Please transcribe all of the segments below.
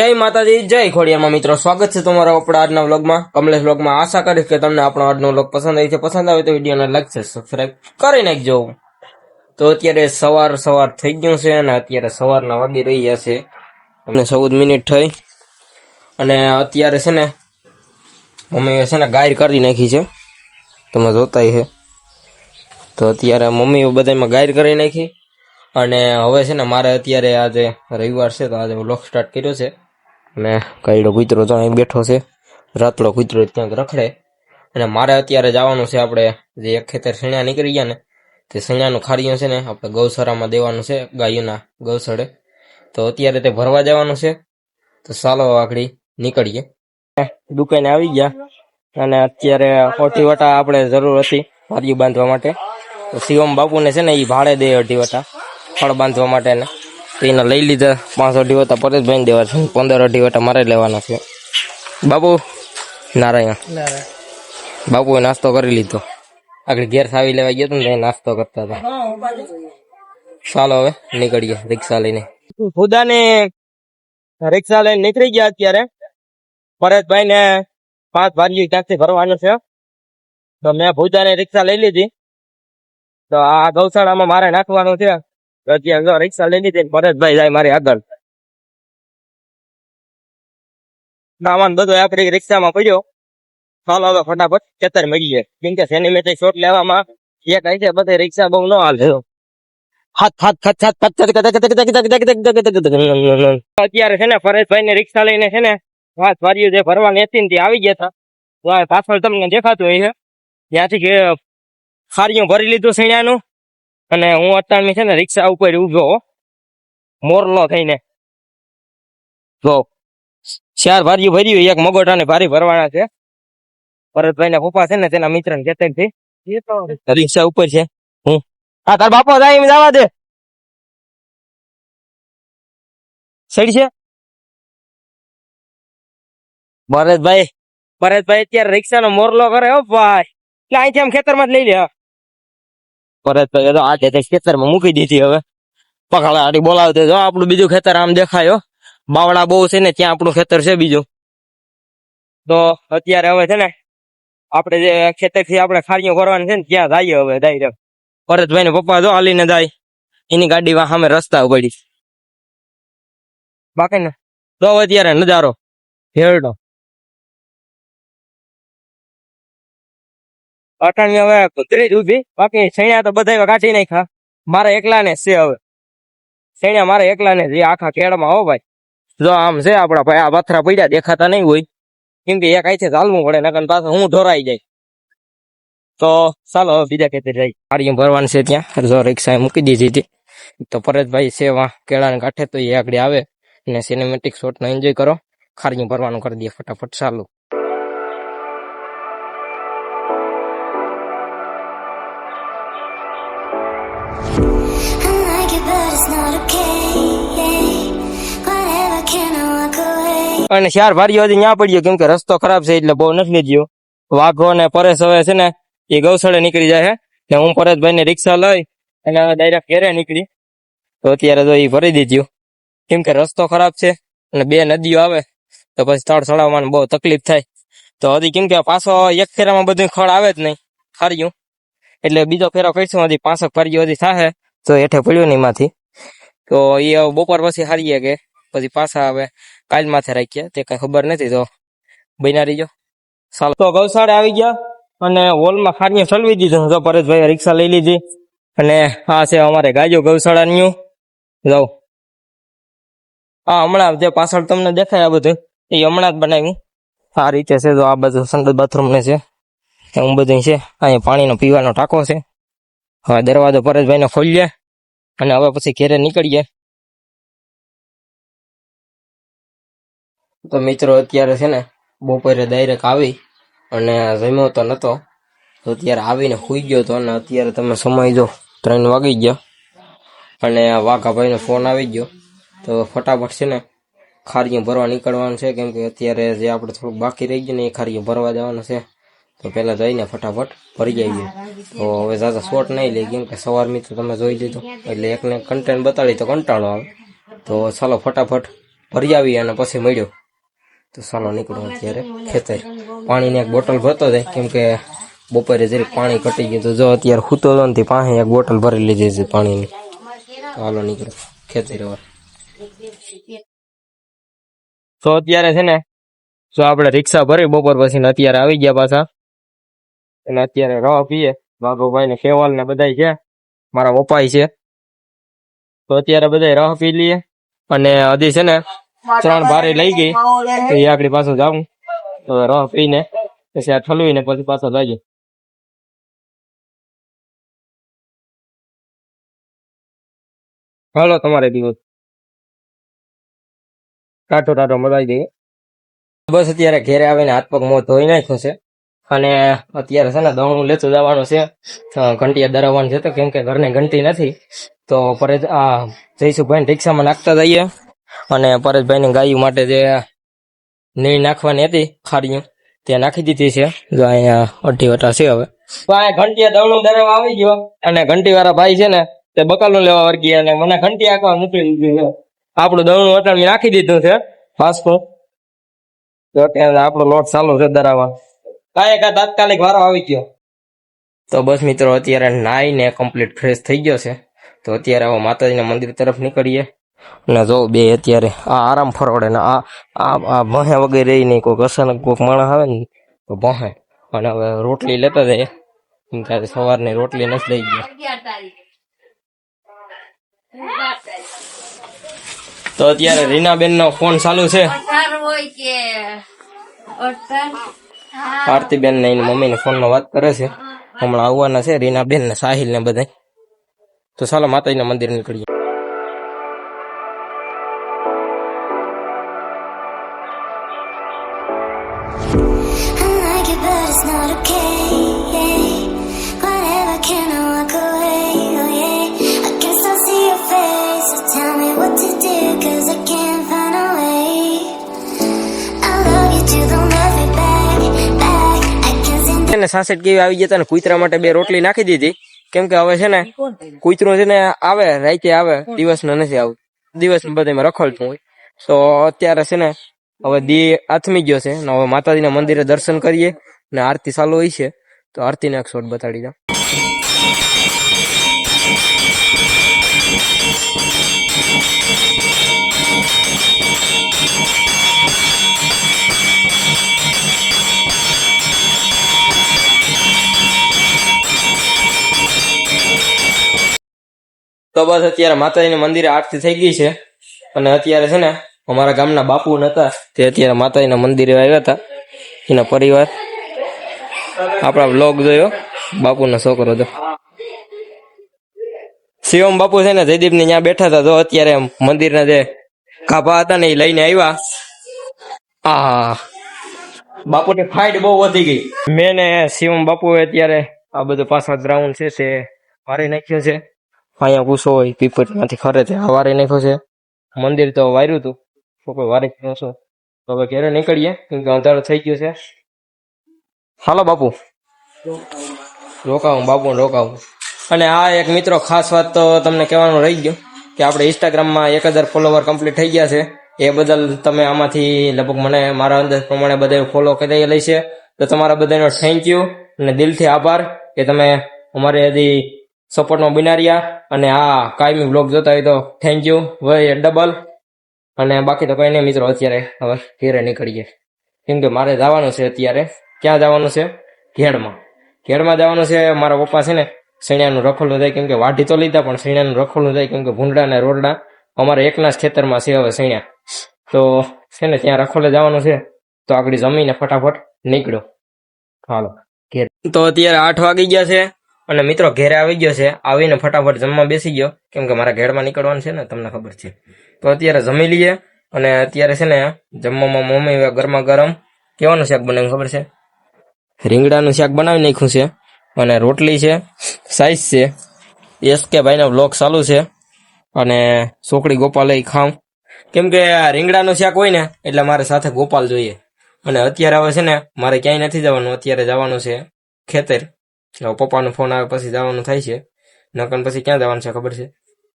જય માતાજી, જય ખોડિયામાં મિત્રો. સ્વાગત છે તમારા આપણા આજના વ્લોગમાં. કમલેશ વ્લોગમાં આશા કરીશ કે તમને આપણો આજનો વ્લોગ પસંદ આવી છે. પસંદ આવે તો વિડીયોને લાઈક છે સબસ્ક્રાઈબ કરી નાખજો. તો અત્યારે સવાર સવાર થઈ ગયું છે અને અત્યારે સવારના વાગી રહ્યા છે. અમને ચૌદ મિનિટ થઈ. અને અત્યારે છે ને મમ્મીએ છે ને ગાયર કરી નાખી છે. તમે જોતા છે. તો અત્યારે મમ્મીએ બધામાં ગાયર કરી નાખી. અને હવે છે ને મારે અત્યારે આજે રવિવાર છે, તો આજે વ્લોગ સ્ટાર્ટ કર્યો છે. અને કઈડો કૂતરો તો બેઠો છે. રાતડો કૂતરો ક્યાંક રખડે. અને મારે અત્યારે જવાનું છે આપણે જે એક ખેતર સણ્યા નીકળી ગયા ને, તે સણ્યાનું ખારીયું છે ને, આપણે ગૌશાળામાં દેવાનું છે ગાયોના ગૌશાળે. તો અત્યારે તે ભરવા જવાનું છે. તો ચાલો આગળ નીકળીએ. દુકાને આવી ગયા. અને અત્યારે અઢી વટા આપણે જરૂર હતી વારિયું બાંધવા માટે. શિવમ બાપુને છે ને એ ભાડે દે અઢી વટા ફળ બાંધવા માટે ને. તો એને લઈ લીધા. પાંચ અઢી વટા પરેશભાઈ દેવા છે. પંદર અઢી વટા મારે લેવાના છે. બાપુ નારાયણ. બાપુએ નાસ્તો કરી લીધો. આગળ ઘેર સાવી લેવા ગયો હતો ને નાસ્તો કરતા હતા. ચાલો હવે નીકળીએ રિક્ષા લઈને. ખુદાને રિક્ષા લઈને નીકળી ગયા અત્યારે. પરેશભાઈ ને પાંચ ભારીઓ ક્યાંકથી ભરવાનું છે. તો મેં ભૂજાને રિક્ષા લઈ લીધી. તો આ ગૌશાળામાં મારે નાખવાનું છે. તો ત્યાં જો રિક્ષા લઈ લીધી ભરતભાઈ જાય મારી આગળ સામાન બધો આપણે રિક્ષામાં પડ્યો ચાલો હવે ફટાફટ ખેતર મળીએ કેમ કે સેનિમેટરી શોટ લેવામાં એક આવી છે બધા રિક્ષા બહુ ન હાલે હાથ હાથ ખચ છે ને ફરેશભાઈ ને રિક્ષા લઈને છે ને વાત જે ફરવા નેતી ને આવી ગયા હતા તમને દેખાતું હોય છે ત્યાંથી ખારીયું ભરી લીધું સીણાનું અને હું અત્યારની છે ને રિક્ષા ઉપર ઊભો મોરલો થઈને. જો ચાર ભારીઓ ભરી એક મગોટા ને ભારી ભરવાના છે. ભરતભાઈ ના પપ્પા છે ને તેના મિત્ર ને કેતનથી રિક્ષા ઉપર છે. હું. હા તાર બાપો જાય એમ જવા દે. સડી છે? ભરતભાઈ ભરતભાઈ અત્યારે રિક્ષા નો મોરલો કરે હો ભાઈ. એટલે અહીંથી આમ ખેતરમાં જ લઈ લે. ભરતભાઈ તો આજે ખેતરમાં મૂકી દીધી હવે. પકડા હાડી બોલાવते જો આપણું બીજું ખેતર આમ દેખાયો બાવડા બહુ છે ને, ત્યાં આપણું ખેતર છે બીજું. તો અત્યારે હવે છે ને, આપણે જે ખેતરથી આપણે ખારીઓ કરવાની છે ને, ત્યાં જઈએ હવે ડાયરેક્ટ ભરતભાઈ ને પપ્પા જો હાલીને જાય. એની ગાડી સામે રસ્તા પડી બાકી ને, તો અત્યારે નજારો. હેરનો અટાણી હવે કુતરી જ ઊભી બાકી સૈણ્યા તો બધા કાઢી નાખ્યા. મારા એકલાને છે હવે. સૈણા મારા એકલાને જે આખા કેળમાં હો ભાઈ. જો આમ છે આપડા ભાઈ, આ પથરા પડ્યા, દેખાતા નહીં હોય. કેમ કે એક આઈથી ચાલવું પડે, નકર પાછું હું ઢોરાઈ જાય. તો ચાલો હવે બીજા ખેતર જાય ગાડીઓ ભરવાનું છે ત્યાં. જો રિક્ષા મૂકી દીધી હતી. તો પરેશભાઈ છે વાં કેળાને કાંઠે તો એ આગળ આવે. અને સિનેમેટિક શોટનો એન્જોય કરો. ખારીયું ભરવાનું કરી દે ફટાફટ. ચાલુ. અને ચાર ભારીઓ હજી ન્યા પડ્યો કેમ કે રસ્તો ખરાબ છે એટલે બહુ નથી લીધ્યો વાઘો ને પરેશ હવે છે ને, એ ગૌશાળે નીકળી જાય ને હું પરેશભાઈ ને રિક્ષા લઈ અને ડાયરેક્ટ ઘેરે નીકળી. તો અત્યારે તો એ ભરી દીધું. કેમ કે રસ્તો ખરાબ છે અને બે નદીઓ આવે, તો પછી સ્થળ ચડાવવાનું બહુ તકલીફ થાય. તો હજી કેમ કે પાછો એક ફેરામાં બધું ખડ આવે જ નહીં ખાર્યું એટલે બીજો ફેરો કરીશું, હજી પાંસઠ ફર્યો હજી થાય તો હેઠે પડ્યો નહીં માંથી તો એ બપોર પછી હારીએ કે પછી પાછા હવે કાલ માથે રાખીએ. તે કઈ ખબર નથી તો બન્યા રહીજો. ચાલો તો ગૌશાળે આવી ગયા અને હોલમાં ખારીએ ચલવી દીધું. તો પરેશભાઈ રિક્ષા લઈ લીધી અને આ છે અમારે ગાયો ગૌશાળાની. જાઓ. હા હમણાં જે પાછળ તમને દેખાય આ બધું, એ હમણાં જ બનાવ્યું આ રીતે છે તો આ બધું સંગત બાથરૂમ ને છે. એવું બધું છે. અહીંયા પાણીનો પીવાનો ટાંકો છે. હવે દરવાજો પરેશભાઈને ખોલીએ. અને હવે પછી ઘેરે નીકળીએ. તો મિત્રો અત્યારે છે ને બપોરે ડાયરેક્ટ આવી અને જમ્યો તો નતો. તો અત્યારે આવીને સુઈ ગયો તો અને અત્યારે તમે સમય જો ત્રણ વાગી ગયા. અને વાઘાભાઈનો ફોન આવી ગયો. તો ફટાફટ છે ને ખારીઓ ભરવા નીકળવાનું છે. કેમ કે અત્યારે જે આપણે થોડુંક બાકી રહી ગયું ને એ ખારીઓ ભરવા જવાનું છે. તો પહેલાં જઈને ફટાફટ ભરી જઈએ તો હવે ઝાઝા શોર્ટ નહીં લે, કેમ કે સવારની તો તમે જોઈ લીધો. એટલે એકને કન્ટેન્ટ બતાડી તો કંટાળો આવે. તો ચાલો ફટાફટ ભરી આવી અને પછી મળ્યો. તો ચાલો નીકળો અત્યારે ખેતર. પાણીની એક બોટલ ભરતો જાય, કેમ કે બપોરે જરીક પાણી ઘટી ગયું તો જો અત્યારે સૂતો હતો ને પાસે એક બોટલ ભરી લીધી છે પાણીની. હાલો નીકળો ખેતર હવે. તો અત્યારે છે ને, જો આપણે રિક્ષા ભરી બપોર પછી અત્યારે આવી ગયા પાછા. અને અત્યારે રવા પીએ. બાબુભાઈ ને કેવાલ ને બધાય છે. મારા પપ્પાય છે. તો અત્યારે બધા રવા પી લઈએ અને હજી છે ને ત્રણ ભારે લઈ ગઈ. તો એ આગળ પાછું જાઉં. તો રવા પીને પછી આ ઠલવીને પછી પાછો લાગે હાલો તમારે દિવસ. ટાટો ટાટો મરાઈ દઈએ બસ અત્યારે ઘેરે આવીને હાથ પગ મોં ધોઈ નાખ્યો છે. અને અત્યારે છે ને દવણું લેતું જવાનું છે. ઘંટિયા દરાવવાનું છે તો કેમ કે ઘરની ઘંટી નથી. તો પરેશ, આ જયસુભાઈ રિક્ષામાં નાખતા જઈએ. અને પરેશભાઈની ગાયું માટે જે નીણ નાખવાની હતી ખારીયું તે નાખી દીધી છે. જો અહીંયા અઢી વટા છે હવે. તો અહીંયા ઘંટિયા દવણું દરાવવા આવી ગયો. અને ઘંટી વાળા ભાઈ છે ને, તે બકાલું લેવા વર્ગી અને મને ઘંટી આખવા મૂકી દીધી આપણું દવણું વટાણ નાખી દીધું છે. તો આપણો લોટ ચાલુ છે દરાવવા કાંઈ કા તાત્કાલિક વારો આવી ગયો. તો બસ મિત્રો અત્યારે નાઈને કમ્પ્લીટ ફ્રેશ થઈ ગયો છે. તો અત્યારે હવે માતાજીના મંદિર તરફ નીકળીએ. અને જો બે અત્યારે આ આરામ ફરવડે ને આ આ આ ભહે વગેરે રહી નહીં કોઈક અચાનક કોઈક માણસ આવે ને તો ભહે અને હવે રોટલી લેતા જઈએ. એમ કે સવારની રોટલી નથી લઈ ગયા. તો અત્યારે રીનાબેન નો ફોન ચાલુ છે. હોય કે આરતીબેન ને એની મમ્મી ને ફોનમાં વાત કરે છે. હમણાં આવવાના છે રીનાબેન ને સાહિલ ને બધા તો ચાલો માતાજીના મંદિર નીકળીએ. I like it, but it's not okay. ને સાસઠ કેવી આવી જતા ને કૂતરા માટે બે રોટલી નાખી દીધી. કેમ કે હવે છે ને કૂતરું છે ને આવે, રાતે આવે દિવસ નથી આવતું. દિવસ બધામાં રખડતું હોય. તો અત્યારે છે ને હવે દી આથમી ગયો છે ને હવે માતાજીના મંદિરે દર્શન કરીએ ને આરતી ચાલુ હોય છે. તો આરતીને એક શોટ બતાડી દઉં. તો બસ અત્યારે માતાજીના મંદિરે આરતી થઈ ગઈ છે. અને અત્યારે છે ને, અમારા ગામના બાપુ હતા, તે અત્યારે માતાજીના મંદિરે આવ્યા હતા. એના પરિવાર. આપણા બ્લોગ જોયો. બાપુનો છોકરો હતો શિવમ બાપુ છે ને જયદીપ ને ત્યાં બેઠા હતા. તો અત્યારે મંદિરના જે કાભા હતા ને, એ લઈને આવ્યા. આ બાપુની ફાઇટ બહુ વધી ગઈ. મેં ને શિવમ બાપુએ અત્યારે આ બધું પાછળ ગ્રાઉન્ડ છે તે મારી નાખ્યો છે. અહીંયા ગુસ્સો હોય, પીપળમાંથી ખરે છે વારે નાખ્યો છે. મંદિર તો વાર્યું હતું તો કોઈ વારી છું તો હવે ઘેરે નીકળીએ, કેમ કે અંધારો થઈ ગયો છે. હાલો બાપુ. રોકાવું બાપુ રોકાવું. અને આ એક મિત્રો ખાસ વાત તો તમને કહેવાનું રહી ગયું, કે આપણે ઇન્સ્ટાગ્રામમાં એક હજાર ફોલોવર કમ્પ્લીટ થઈ ગયા છે. એ બદલ તમે આમાંથી લગભગ મને, મારા અંદાજ પ્રમાણે બધા ફોલો કરી લઈ છે. તો તમારા બધાનો થેન્ક યુ અને દિલથી આભાર કે તમે અમારે હજી સપોર્ટમાં બન્યા રહ્યા. અને આ કાયમી બ્લોગ જોતા હોય તો થેન્ક યુ વય ડબલ અને બાકી તો કંઈ નહીં મિત્રો, અત્યારે હવે ઘેરે નીકળીએ. કેમ કે મારે જવાનું છે અત્યારે. ક્યાં જવાનું છે? ઘેડમાં. ઘેડમાં જવાનું છે, મારા પપ્પા છે ને સૈણાનું રખોલું થાય. કેમ કે વાઢી તો લીધા, પણ સૈણાનું રખોલું થાય. કેમ કે ભૂંડા ને રોરડા. અમારે એકના જ ખેતરમાં છે હવે સૈણા તો છે ને, ત્યાં રખોલે જવાનું છે. તો આગળ જમીને ફટાફટ નીકળ્યો. હાલો. તો અત્યારે આઠ વાગી ગયા છે. અને મિત્રો ઘેરે આવી ગયો છે. આવીને ફટાફટ જમવા બેસી ગયો. કેમ કે મારા ઘેરમાં નીકળવાનું છે ને, તમને ખબર છે. તો અત્યારે જમી લઈએ અને અત્યારે છે ને જમવામાં મમ્મી ગરમા ગરમ કેવાનું શાક બનાવ્યું ખબર છે? રીંગણાનું શાક બનાવી નાખ્યું છે અને રોટલી છે સાઈઝ છે એસ કે ભાઈનો બ્લોગ ચાલુ છે અને સોકડી ગોપાલ એ ખાઉં. કેમ કે રીંગણાનું શાક હોય ને, એટલે મારે સાથે ગોપાલ જોઈએ. અને અત્યારે હવે છે ને, મારે ક્યાંય નથી જવાનું, અત્યારે જવાનું છે ખેતર. હવે પપ્પાનો ફોન આવે પછી જવાનું થાય છે. નકન પછી ક્યાં જવાનું છે ખબર છે?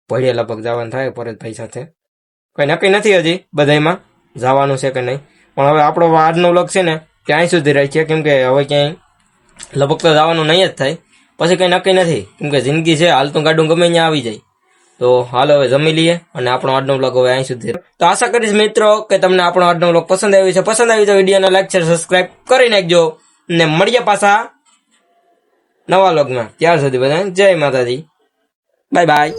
ભળીએ લગભગ જવાનું થાય પરેશભાઈ સાથે. કઈ નક્કી નથી હજી બધાયમાં, જવાનું છે કે નહીં? પણ હવે આપણો આજનો વ્લોગ છે ને, ક્યાંય સુધી રહી છે? કેમ કે હવે ક્યાંય લગભગ તો જવાનું નહીં જ થાય. પછી કંઈ નક્કી નથી. કેમ કે જિંદગી છે હાલતું ગાડું ગમે ત્યાં આવી જાય. તો હાલો હવે જમી લઈએ અને આપણો આજનો વ્લોગ હવે અહીં સુધી તો આશા કરીશ મિત્રો કે તમને આપણો આજનો વ્લોગ પસંદ આવ્યો છે. પસંદ આવી તો વિડીયોને લાઈક શેર સબસ્ક્રાઈબ કરી નાખજો. ને મળીએ પાછા. નવા લોગમાં. ત્યાર સુધી બધા જય માતાજી. Bye bye